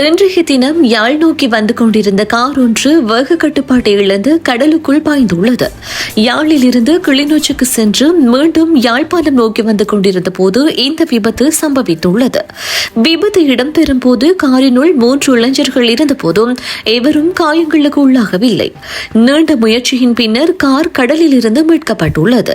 இன்றைய தினம் யாழ் நோக்கி வந்து கொண்டிருந்த கார் ஒன்று வேக கட்டுப்பாட்டை இழந்து கடலுக்குள் பாய்ந்துள்ளது. யாழில் இருந்து கிளிநொச்சிக்கு சென்று மீண்டும் யாழ்ப்பாணம் நோக்கி வந்து கொண்டிருந்த போது இந்த விபத்து சம்பவித்துள்ளது. விபத்து இடம்பெறும் போது காரினுள் மூன்று இளைஞர்கள் இருந்தபோதும் எவரும் காயங்களுக்கு உள்ளாகவில்லை. நீண்ட முயற்சியின் பின்னர் கார் கடலில் இருந்து மீட்கப்பட்டுள்ளது.